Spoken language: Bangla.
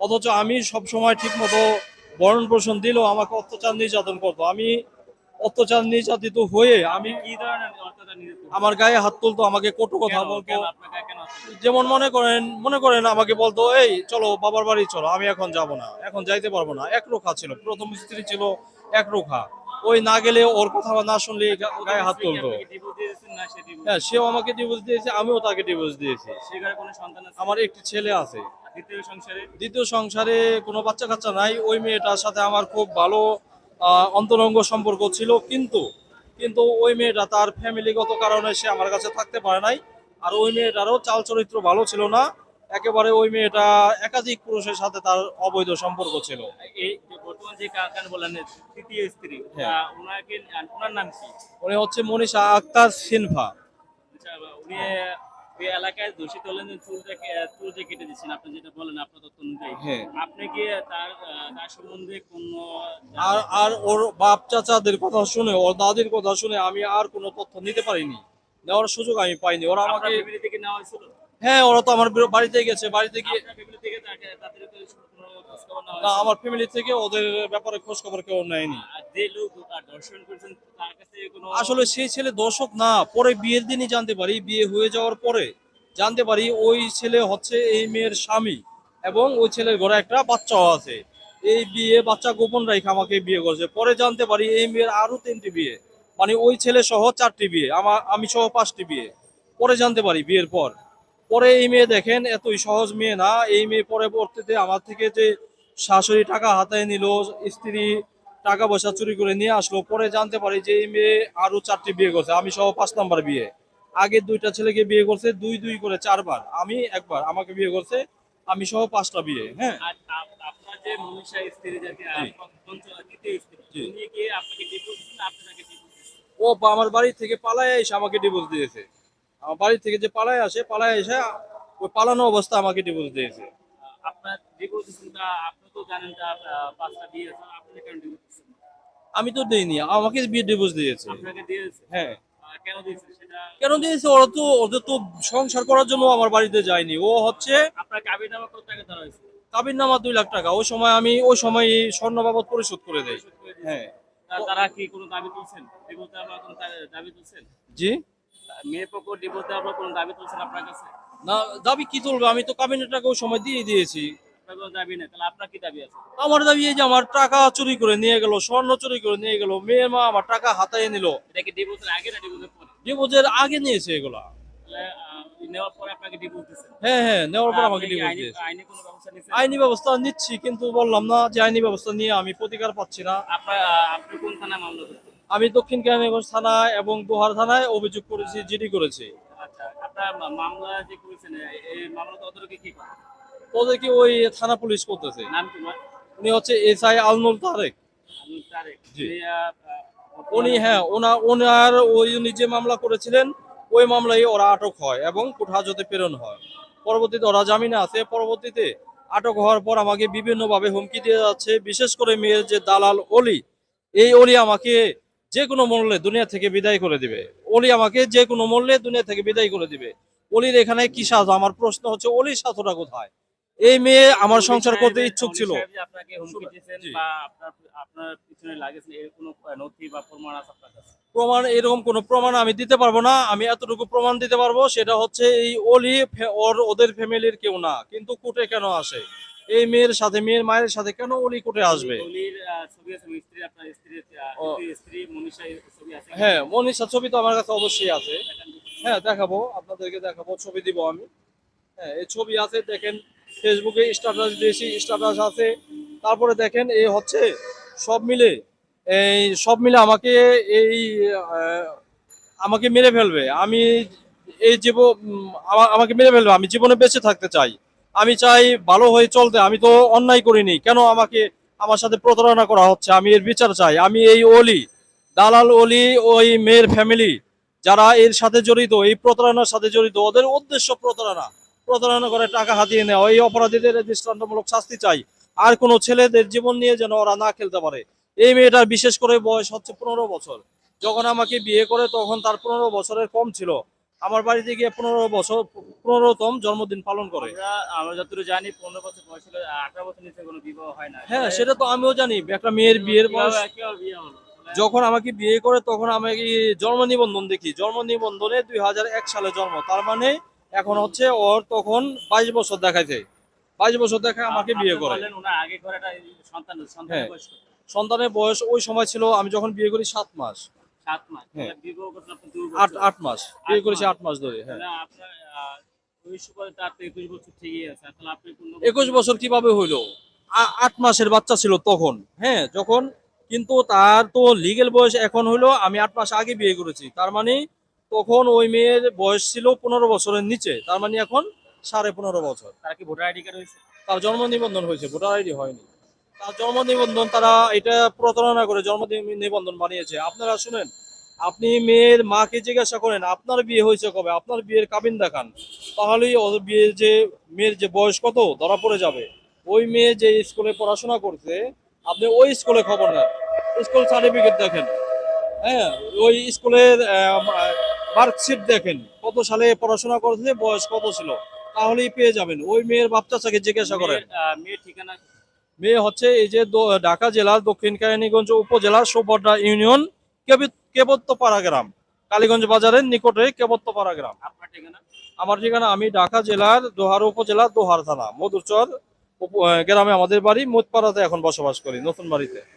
অথচ আমি সব সময় ঠিক মতো বরণ পোষণ দিলেও আমাকে অত্যাচার নির্যাতন করতো। আমি অত্যাচার নির্যাতিত হয়ে আমি? আমার গায়ে হাত তুলতো আমাকে কটু কথা বলতো? যেমন মনে করেন মনে করেন আমাকে বলতো এই চলো বাবার বাড়ি চলো আমি এখন যাব না এখন যাইতে পারব না। এক রোখা ছিল প্রথম স্ত্রী ছিল এক রোখা। ওই না গেলে ওর কথা না শুনলে গায়ে হাত তুলতো। হ্যাঁ সেও আমাকে ডিভোর্স দিয়েছে আমিও তাকে ডিভোর্স দিয়েছি? আমার একটি ছেলে আছে। দ্বিতীয় সংসারে? দ্বিতীয় সংসারে কোনো বাচ্চা কাচ্চা নাই। ওই মেয়েটার সাথে আমার খুব ভালো অন্তরঙ্গ সম্পর্ক ছিল। কিন্তু কিন্তু ওই মেয়েটা তার ফ্যামিলিগত কারণে সে আমার কাছে থাকতে পারে নাই। আর ওই মেয়েটারও চাল চরিত্র ভালো ছিল না। একেবারে ওই মেয়েটা একাধিক পুরুষের সাথে তার অবৈধ সম্পর্ক ছিল। হ্যাঁ। উনি হচ্ছে মনীষা আক্তার সিনফা আচ্ছা, উনি ওই এলাকায় দোষী তোলেন চুলটাকে চুল যে কে- চুল যে কেটে দিচ্ছেন আপনি যেটা বলেন আপনার তথ্য অনুযায়ী হ্যাঁ। আপনি কি তার তার সম্বন্ধে কোনো আর আর ওর বাপ চাচাদের কথা শুনে ওর দাদির কথা শুনে আমি আর কোনো তথ্য নিতে পারিনি। নেওয়ার সুযোগ আমি পাইনি। ওরা আমাকে নেওয়া হয়েছিল? হ্যাঁ ওরা তো আমার বাড়িতে গেছে বাড়িতে গিয়ে না আমার ফ্যামিলি থেকে ওদের ব্যাপারে খোঁজ খবর কেউ নেয়নি। আসলে সেই ছেলে দর্শক না পরে বিয়ের দিনই জানতে পারি বিয়ে হয়ে যাওয়ার পরে জানতে পারি ওই ছেলে হচ্ছে এই মেয়ের স্বামী এবং ওই ছেলের ঘরে একটা বাচ্চাও আছে। এই বিয়ে বাচ্চা গোপন রাখে আমাকে বিয়ে করেছে। পরে জানতে পারি এই মেয়ের আরও তিনটি বিয়ে। মানে ওই ছেলে সহ চারটি বিয়ে আমার আমি সহ পাঁচটি বিয়ে। পরে জানতে পারি বিয়ের পর। পরে এই মেয়ে দেখেন এতই সহজ মেয়ে না। এই মেয়ে পরবর্তীতে আমার থেকে যে শাশুড়ি টাকা হাতায় নিল স্ত্রী টাকা পয়সা চুরি করে নিয়ে আসলো পরে জানতে পারি যে এই মেয়ে আরও চারটি বিয়ে করছে। আমি সহ পাঁচ নাম্বার বিয়ে। আগে দুইটা ছেলেকে বিয়ে করছে দুই দুই করে চারবার। আমি একবার আমাকে বিয়ে করছে আমি সহ পাঁচটা বিয়ে হ্যাঁ? ও বা- আমার বাড়ি থেকে পালায় এসে আমাকে ডিভোর্স দিয়েছে। আমার বাড়ি থেকে যে পালায় আসে পালায় এসে ওই পালানো অবস্থা আমাকে ডিভোর্স দিয়েছে। আপনার ডিভোর্স আপনি তো জানেন তার পাঁচটা বিয়ে আছে আপনি কেন ডিভোর্স আমি তো দিইনি আমাকে বিয়ে ডিভোর্স দিয়েছে। আপনাকে দিয়েছে? হ্যাঁ। কেন দিয়েছে সেটা? কেন দিয়েছে? ওরা তো ওদের তো সংসার করার জন্য আমার বাড়িতে যায়নি। ও হচ্ছে আপনার কাবির নামা কত টাকা ধরা হয়েছে? কাবির নামা দুই লাখ টাকা। ওই সময় আমি ওই সময় স্বর্ণ বাবদ পরিশোধ করে দেই দিয়েছে। হ্যাঁ। তারা কি কোনো দাবি তুলছেন? দাবি তুলছেন? জি? মেয়ে পক্ষ ডিভোর্স দেওয়ার কোনো দাবি তুলছেন আপনার কাছে? না দাবি কি তুলবে? আমি তো কাবিনের সময় দিয়ে দিয়েছি। দাবি নেই তাহলে আপনার কি দাবি আছে? আমার দাবি এই যে আমার টাকা চুরি করে নিয়ে গেল স্বর্ণ চুরি করে নিয়ে গেল মেয়ের মা আমার টাকা হাতায় নিল। এটা কি ডিভোর্সের আগে না ডিভোর্সের পরে? ডিভোর্সের আগে নিয়েছে এগুলা। নেওয়ার পরে আপনাকে ডিভোর্স দিচ্ছেন হ্যাঁ হ্যাঁ নেওয়ার পর আমাকে ডিভোর্স আইনি- দিয়েছে। আইনি কোনো ব্যবস্থা নিচ্ছেন আইনি ব্যবস্থা নিচ্ছি কিন্তু বললাম না যে আইনি ব্যবস্থা নিয়ে আমি প্রতিকার পাচ্ছি না। আপনার আপনি কোন আমি দক্ষিণ কেরানীগঞ্জ থানায় এবং দোহার থানায় অভিযোগ করেছি জিডি করেছি। আচ্ছা আপনার মা- মামলা যে করেছেন এই- এই মামলা তদরকে কি ওদেরকে ওই থানা পুলিশ করতেছে। নাম কি উনি হচ্ছে এস আই আলনুল তারেক। উনি হ্যাঁ ওনা ওনার ওই উনি যে মামলা করেছিলেন ওই মামলায় ওরা আটক হয় এবং কোঠাজতে প্রেরণ হয়। পরবর্তীতে ওরা জামিনে আছে পরবর্তীতে আটক হওয়ার পর আমাকে বিভিন্নভাবে হুমকি দিয়ে যাচ্ছে। বিশেষ করে মেয়ের যে দালাল অলি এই অলি আমাকে যে কোনো মূল্যে দুনিয়া থেকে বিদায় করে দিবে। অলি আমাকে যে কোনো মূল্যে দুনিয়া থেকে বিদায় করে দিবে। অলির এখানে কি সাজ? আমার প্রশ্ন হচ্ছে অলির সাথটা কোথায়? এই মেয়ে আমার সংসার করতে ইচ্ছুক ছিল। প্রমাণ এরকম কোনো প্রমাণ আমি দিতে পারব না। আমি এতটুকু প্রমাণ দিতে পারব সেটা হচ্ছে এই অলি ওর ওদের ফ্যামিলির কেউ না। কিন্তু কোর্টে কেন আসে? এই মেয়ের সাথে মেয়ের মায়ের সাথে কেন অলি কোর্টে আসবে? হ্যাঁ মনীষা ছবি তো আমার কাছে অবশ্যই আছে। হ্যাঁ দেখাবো আপনাদেরকে দেখাবো ছবি দিব আমি। হ্যাঁ এই ছবি আছে দেখেন ফেসবুকে স্ট্যাটাস দিয়েছি স্ট্যাটাস আছে। তারপরে দেখেন এই হচ্ছে সব মিলে এই সব মিলে আমাকে এই আমাকে মেরে ফেলবে। আমি এই জীব আমা- আমাকে মেরে ফেলবে আমি জীবনে বেঁচে থাকতে চাই। আমি চাই ভালো হয়ে চলতে, আমি তো অন্যায় করিনি। কেন আমাকে আমার সাথে প্রতারণা করা হচ্ছে? আমি এর বিচার চাই। আমি এই অলি, দালাল অলি, ওই মেয়ের ফ্যামিলি যারা এর সাথে জড়িত, এই প্রতারণার সাথে জড়িত, ওদের উদ্দেশ্য প্রতারণা। প্রতারণা করে টাকা হাতিয়ে নেওয়া, এই অপরাধীদের দৃষ্টান্তমূলক শাস্তি চাই। আর কোনো ছেলেদের জীবন নিয়ে যেন ওরা না খেলতে পারে। এই মেয়েটার বিশেষ করে বয়স হচ্ছে পনেরো বছর। যখন আমাকে বিয়ে করে তখন তার পনেরো বছরের কম ছিল। আমার বাড়িতে গিয়ে পনেরো বছর পনেরোতম জন্মদিন পালন করে। আমরা যতটুকু জানি পনেরো বছর বয়স ছিল আঠারো বছর নিচে কোনো বিবাহ হয় না। হ্যাঁ সেটা তো আমিও জানি একটা মেয়ের বিয়ের বয়স। হলো যখন আমাকে বিয়ে করে তখন আমাকে জন্ম নিবন্ধন দেখি। জন্ম নিবন্ধনে দুই হাজার এক সালে জন্ম। তার মানে এখন হচ্ছে ওর তখন বাইশ বছর দেখাইছে বাইশ বছর দেখায় আমাকে বিয়ে করে। সন্তানের হ্যাঁ। বয়স সন্তানের বয়স ওই সময় ছিল আমি যখন বিয়ে করি সাত মাস। সাত মাস। হ্যাঁ। আট মাস। বিয়ে করেছি আট মাস ধরে হ্যাঁ। বছর একুশ বছর কীভাবে হইল? আট মাসের বাচ্চা ছিল তখন হ্যাঁ যখন কিন্তু তার তো লিগেল বয়স এখন হইল আমি আট মাস আগে বিয়ে করেছি। তার মানে তখন ওই মেয়ের বয়স ছিল পনেরো বছরের নিচে তার মানে এখন সাড়ে পনেরো বছর। তারা কি ভোটার আইডি কার্ড হয়েছে? তার জন্ম নিবন্ধন হয়েছে ভোটার আইডি হয়নি। তার জন্ম নিবন্ধন তারা এটা প্রতারণা করে জন্ম নিবন্ধন বানিয়েছে। আপনারা শুনেন আপনি মেয়ের মাকে জিজ্ঞাসা করেন আপনার বিয়ে হয়েছে কবে? আপনার বিয়ের কাবিন দেখান তাহলেই ওর বিয়ের যে মেয়ের যে বয়স কত ধরা পড়ে যাবে। ওই মেয়ে যে স্কুলে পড়াশোনা করছে আপনি ওই স্কুলে খবর নেন। স্কুল সার্টিফিকেট দেখেন। হ্যাঁ ওই স্কুলের মার্কশিট দেখেন। কত সালে পড়াশোনা করেছে বয়স কত ছিল? তাহলেই পেয়ে যাবেন। ওই মেয়ের বাপ চাচাকে জিজ্ঞাসা করেন। মেয়ের, ঠিকানা? মেয়ে হচ্ছে এই যে ঢাকা জেলার দক্ষিণ কাহিনীগঞ্জ উপজেলার সোবড্ডা ইউনিয়ন। কেবত্তপাড়া গ্রাম। কালীগঞ্জ বাজারের নিকটে কেবত্তপাড়া গ্রাম। আপনার ঠিকানা? আমার ঠিকানা আমি ঢাকা জেলার দোহার উপজেলা দোহার থানা মধুরচর উপ- গ্রামে আমাদের বাড়ি মোতপাড়াতে এখন বসবাস করি নতুন বাড়িতে।